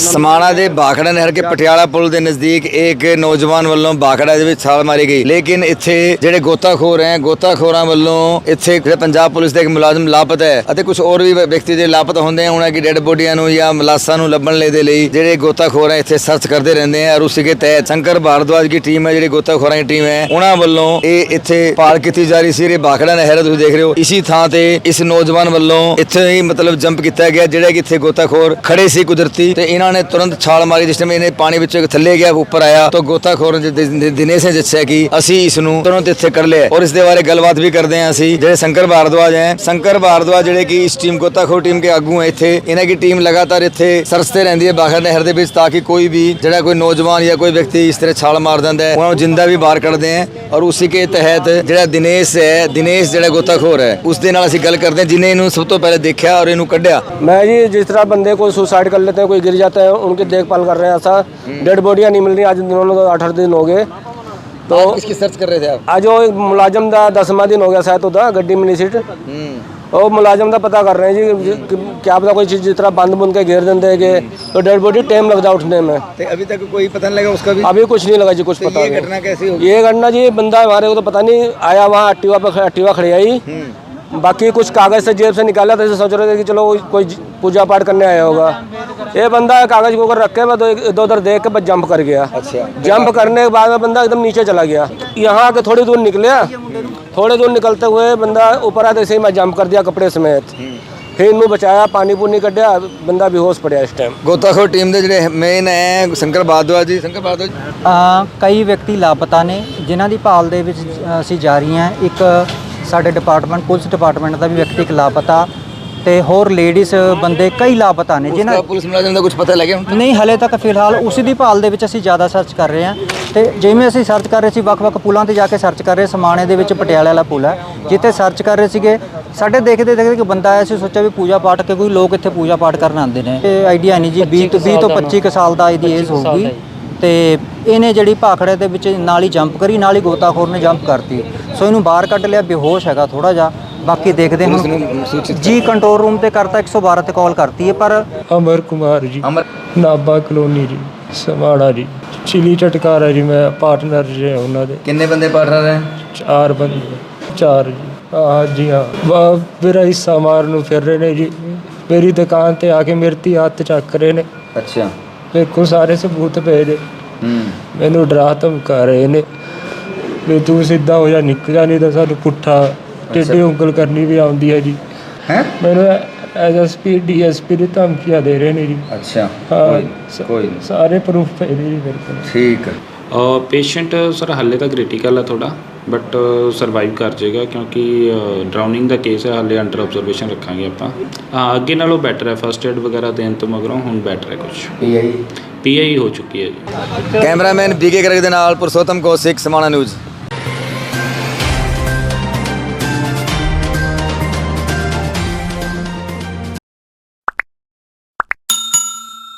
ਸਮਾਣਾ ਦੇ ਬਾਖੜਾ ਨਹਿਰ ਕੇ ਪਟਿਆਲਾ ਪੁਲ ਦੇ ਨਜ਼ਦੀਕ ਇੱਕ ਨੌਜਵਾਨ ਵੱਲੋਂ ਬਾਖੜਾ ਦੇ ਵਿੱਚ ਛਾਲ ਮਾਰੀ ਗਈ। ਲੇਕਿਨ ਇੱਥੇ ਜਿਹੜੇ ਗੋਤਾਖੋਰ ਹੈ, ਗੋਤਾਖੋਰਾਂ ਵੱਲੋਂ ਇੱਥੇ ਜਿਹੜੇ ਪੰਜਾਬ ਪੁਲਿਸ ਦੇ ਇੱਕ ਮੁਲਾਜ਼ਮ ਲਾਪਤਾ ਹੈ ਅਤੇ ਕੁਝ ਹੋਰ ਵੀ ਵਿਅਕਤੀ ਜਿਹੜੇ ਲਾਪਤਾ ਹੁੰਦੇ ਆ, ਉਹਨਾਂ ਦੀ ਡੈੱਡ ਬੋਡੀਆਂ ਨੂੰ ਜਾਂ ਮਲਾਸਾਂ ਨੂੰ ਲੱਭਣ ਲਈ ਦੇ ਲਈ ਜਿਹੜੇ ਗੋਤਾਖੋਰ ਹੈ, ਇੱਥੇ ਸਰਚ ਕਰਦੇ ਰਹਿੰਦੇ ਆ। ਔਰ ਉਸੇ ਕੇ ਤਹਿਤ ਸ਼ੰਕਰ ਭਾਰਦਵਾਜ ਦੀ ਟੀਮ ਹੈ, ਜਿਹੜੀ ਗੋਤਾਖੋਰਾਂ ਦੀ ਟੀਮ ਹੈ, ਉਹਨਾਂ ਵੱਲੋਂ ਇਹ ਇੱਥੇ ਪਾਰ ਕੀਤੀ ਜਾ ਰਹੀ ਸੀ। ਇਹ ਬਾਖੜਾ ਨਹਿਰ ਤੁਸੀਂ ਦੇਖ ਰਹੇ ਹੋ। ਇਸੀ ਥਾਂ ਤੇ ਇਸ ਨੌਜਵਾਨ ਵੱਲੋਂ ਇੱਥੇ ਹੀ ਮਤਲਬ ਜੰਪ ਕੀਤਾ ਗਿਆ, ਜਿਹੜਾ ਕਿ ਇੱਥੇ ਗੋਤਾਖੋਰ ਖੜੇ ਸੀ ਕੁਦਰਤੀ ਤੇ ਇਹਨਾਂ ਉਹਨਾਂ ਨੇ ਤੁਰੰਤ ਛਾਲ ਮਾਰੀ ਜਿਸ ਟਾਈਮ ਇਹਨੇ ਪਾਣੀ ਵਿੱਚੋਂ ਥੱਲੇ ਗਿਆ, ਉੱਪਰ ਆਇਆ ਤਾਂ ਗੋਤਾਖੋਰ ਨੇ ਦਿਨੇਸ਼ ਨੇ ਦੱਸਿਆ ਕਿ ਅਸੀਂ ਇਸ ਨੂੰ ਤੁਰੰਤ ਇੱਥੇ ਕਰ ਲਿਆ। ਔਰ ਇਸ ਦੇ ਬਾਰੇ ਗੱਲਬਾਤ ਵੀ ਕਰਦੇ ਹਾਂ ਅਸੀਂ। ਜਿਹੜੇ ਸ਼ੰਕਰ ਭਾਰਦਵਾਜ ਹੈ, ਸ਼ੰਕਰ ਭਾਰਦਵਾਜ ਜਿਹੜੇ ਕਿ ਇਸ ਟੀਮ ਗੋਤਾਖੋਰ ਟੀਮ ਦੇ ਆਗੂ ਹੈ ਇੱਥੇ। ਇਹਨਾਂ ਦੀ ਟੀਮ ਲਗਾਤਾਰ ਇੱਥੇ ਸਰਸਤੇ ਰਹਿੰਦੀ ਹੈ ਬਾਹਰ ਨਹਿਰ ਦੇ ਵਿੱਚ ਤਾਂ ਕਿ ਕੋਈ ਵੀ ਜਿਹੜਾ ਕੋਈ ਨੌਜਵਾਨ ਜਾਂ ਕੋਈ ਵਿਅਕਤੀ ਇਸ ਤਰ੍ਹਾਂ ਛਾਲ ਮਾਰ ਜਾਂਦਾ ਹੈ, ਉਹਨਾਂ ਜਿੰਦਾ ਵੀ ਬਾਹਰ ਕੱਢਦੇ ਹੈ। ਔਰ ਉਸੇ ਕੇ ਤਹਿਤ ਜਿਹੜਾ ਦਿਨੇਸ਼ ਹੈ, ਦਿਨੇਸ਼ ਜਿਹੜਾ ਗੋਤਾਖੋਰ ਹੈ, ਉਸ ਦੇ ਨਾਲ ਅਸੀਂ ਗੱਲ ਕਰਦੇ ਜਿਨੇ ਇਹਨੂੰ ਸਭ ਤੋਂ ਪਹਿਲੇ ਦੇਖਿਆ ਔਰ ਇਹਨੂੰ ਕੱਢਿਆ। ਮੈਂ ਜੀ, ਜਿਸ ਤਰ੍ਹਾਂ ਬੰਦੇ ਕੋਈ ਸੁਸਾਈਡ ਕਰ ਲੈਂਦੇ, ਕੋਈ ਗਿਰ ਜਾਂਦਾ से उनकी देखभाल कर रहे हैं ऐसा। डेड बॉडियाँ नहीं मिल रही आज दोनों तो आठ दिन हो गए। तो इसकी सर्च कर रहे थे आप? आज वो मुलाजम था दसवा दिन हो गया शायद उधर गड्डी मिली सीट। हम्म। और मुलाजम का पता कर रहे हैं जी क्या पता कोई चीज़ जितना बंद बुंद के घेर देते हैं हम्म। तो डेड बॉडी टाइम लग जाए उठने में। तो अभी तक कोई पता नहीं लगा उसका भी? अभी कुछ नहीं लगा जी कुछ तो पता नहीं। ये घटना जी बंदा हमारे को तो पता नहीं आया वहाँ एक्टिवा पर एक्टिवा खड़ी आई। हम्म। बाकी कुछ कागज़ से जेब से निकाला था सोच रहे थे कि चलो कोई पूजा पाठ करने आया होगा। ये बंदा कागज को ऊपर रख के बस इधर उधर देख के बस जंप कर गया अच्छा जंप करने के बाद में बंदा एकदम नीचे चला गया यहाँ आके थोड़ी दूर निकले थोड़ी दूर निकलते हुए बंदा ऊपर आते से ही मैं जंप कर दिया कपड़े समेत फिर इनू बचाया पानी पूनी कटिया बंदा बेहोश पड़िया इस टाइम ਗੋਤਾਖੋਰ ਟੀਮ ਦੇ ਜਿਹੜੇ ਮੇਨ ਹੈ ਸ਼ੰਕਰ ਭਾਰਦਵਾਜ ਜੀ ਸ਼ੰਕਰ ਭਾਰਦਵਾਜ ਅ, ਕਈ ਵਿਅਕਤੀ ਲਾਪਤਾ ਨੇ ਜਿਨ੍ਹਾਂ ਦੀ ਭਾਲ ਦੇ ਵਿੱਚ ਅ, ਅਸੀਂ ਜਾਰੀ ਹਾਂ ਇੱਕ ਸਾਡੇ ਡਿਪਾਰਟਮੈਂਟ ਪੁਲਿਸ ਡਿਪਾਰਟਮੈਂਟ ਦਾ ਵੀ ਵਿਅਕਤੀ ਇੱਕ ਲਾਪਤਾ ਤੇ ਹੋਰ ਲੇਡੀਜ਼ ਬੰਦੇ ਕਈ ਲਾਪਤਾ ਨੇ ਜਿਨ੍ਹਾਂ ਉਸਦਾ ਪੁਲਿਸ ਮੁਲਾਜ਼ਮ ਦਾ ਕੁਝ ਪਤਾ ਲੱਗਿਆ ਹੁਣ ਨਹੀਂ ਹਲੇ ਤੱਕ ਫਿਲਹਾਲ ਉਸੇ ਦੀ ਭਾਲ ਦੇ ਵਿੱਚ ਅਸੀਂ ਜ਼ਿਆਦਾ ਸਰਚ ਕਰ ਰਹੇ ਹਾਂ। ਤੇ ਜਿਵੇਂ ਅਸੀਂ ਸਰਚ ਕਰ ਰਹੇ ਸੀ ਵੱਖ-ਵੱਖ ਪੁਲਾਂ ਤੇ ਜਾ ਕੇ ਸਰਚ ਕਰ ਰਹੇ ਸਮਾਣੇ ਦੇ ਵਿੱਚ ਪਟਿਆਲੇ ਵਾਲਾ ਪੁਲ ਹੈ ਜਿੱਥੇ ਸਰਚ ਕਰ ਰਹੇ ਸੀਗੇ। ਸਾਡੇ ਦੇਖਦੇ ਦੇਖਦੇ ਇੱਕ ਬੰਦਾ ਆਇਆ ਸੀ ਸੋਚਿਆ ਵੀ ਪੂਜਾ ਪਾਠ ਕਿ ਕੋਈ ਲੋਕ ਇੱਥੇ ਪੂਜਾ ਪਾਠ ਕਰਨ ਆਉਂਦੇ ਨੇ। ਇਹ ਆਈਡੀਆ ਨਹੀਂ ਜੀ 20 ਤੋਂ 20 ਤੋਂ 25 ਕੁ ਸਾਲ ਦਾ ਇਹਦੀ ਏਜ ਹੋਊਗੀ। ਤੇ ਇਹਨੇ ਜਿਹੜੀ ਭਾਖੜੇ ਦੇ ਵਿੱਚ ਨਾਲ ਹੀ ਜੰਪ ਕਰੀ ਨਾਲ ਹੀ ਗੋਤਾਖੋਰ ਨੇ ਜੰਪ ਕਰਤੀ। ਸੋ ਇਹਨੂੰ ਬਾਹਰ ਕੱਢ ਲਿਆ ਬੇਹੋਸ਼ ਹੈਗਾ ਥੋੜਾ ਜਿਹਾ। ਬਾਕੀ ਦੇਖਦੇ ਨੂੰ ਸੂਚਿਤ ਜੀ ਕੰਟਰੋਲ ਰੂਮ ਤੇ ਕਰਤਾ 112 ਤੇ ਕਾਲ ਕਰਤੀ ਹੈ ਪਰ ਅਮਰ ਕੁਮਾਰ ਜੀ ਅਮਰ ਨਾਬਾ ਕਲੋਨੀ ਜੀ ਸਮਾਣਾ ਜੀ ਚਿਲੀ ਚਟਕਾਰਾ ਜੀ ਮੈਂ ਪਾਰਟਨਰ ਜੀ ਹਾਂ ਉਹਨਾਂ ਦੇ। ਕਿੰਨੇ ਬੰਦੇ ਪਾਰਟਨਰ ਹੈ? ਚਾਰ ਬੰਦੇ ਚਾਰ ਜੀ। ਆ ਜੀ ਹਾਂ ਵਾ ਮੇਰਾ ਹਿੱਸਾ ਮਾਰਨ ਨੂੰ ਫਿਰ ਰਹੇ ਨੇ ਜੀ। ਮੇਰੀ ਦੁਕਾਨ ਤੇ ਆ ਕੇ ਮੇਰੇ ਤੇ ਹੱਥ ਚੱਕ ਰਹੇ ਨੇ। ਅੱਛਾ। ਵੇਖੋ ਸਾਰੇ ਸਬੂਤ ਪਏ ਨੇ। ਹੂੰ। ਮੈਨੂੰ ਡਰਾ ਧਮਕਾ ਰਹੇ ਨੇ। ਵੀ ਤੂੰ ਸਿੱਧਾ ਹੋ ਜਾ ਨਿਕਲ ਜਾ ਨਹੀਂ ਤਾਂ ਸਾਨੂੰ ਪੁੱਠਾ ਟੇਢੀ ਉਂਗਲ ਕਰਨੀ ਵੀ ਆਉਂਦੀ ਹੈ ਜੀ। ਹੈ? ਮੈਨੂੰ ਐਜ਼ ਅ ਸਪੀ ਡੀਐਸਪੀ ਦੀ ਧਮਕੀਆਂ ਦੇ ਰਹੇ ਨੇ ਜੀ। ਅੱਛਾ ਹਾਂ ਕੋਈ- ਕੋਈ ਨਹੀਂ। ਸਾਰੇ ਪ੍ਰੂਫ ਪਏ ਨੇ ਜੀ ਮੇਰੇ ਕੋਲ। ਠੀਕ ਹੈ। ਪੇਸ਼ੈਂਟ ਸਰ ਹਾਲੇ ਤਾਂ ਕ੍ਰਿਟੀਕਲ ਹੈ ਥੋੜਾ ਬਟ ਸਰਵਾਈਵ ਕਰ ਜਾਏਗਾ ਕਿਉਂਕਿ ਡਰਾਉਨਿੰਗ ਦਾ ਕੇਸ ਹੈ ਹਾਲੇ ਅੰਡਰ ਆਬਜ਼ਰਵੇਸ਼ਨ ਰੱਖਾਂਗੇ ਆਪਾਂ। ਹਾਂ, ਅੱਗੇ ਨਾਲੋਂ ਬੈਟਰ ਹੈ ਫਸਟ ਏਡ ਵਗੈਰਾ ਦੇਣ ਤੋਂ ਮਗਰੋਂ ਹੁਣ ਬੈਟਰ ਹੈ ਕੁਝ ਪੀਆਈ ਪੀਆਈ ਹੋ ਚੁੱਕੀ ਹੈ ਜੀ। ਕੈਮਰਾਮੈਨ ਬੀਕੇ ਕਰਕ ਦੇ ਨਾਲ ਪੁਰਸ਼ੋਤਮ ਕੌਸ਼ਿਕ ਸਮਾਣਾ ਨਿਊਜ਼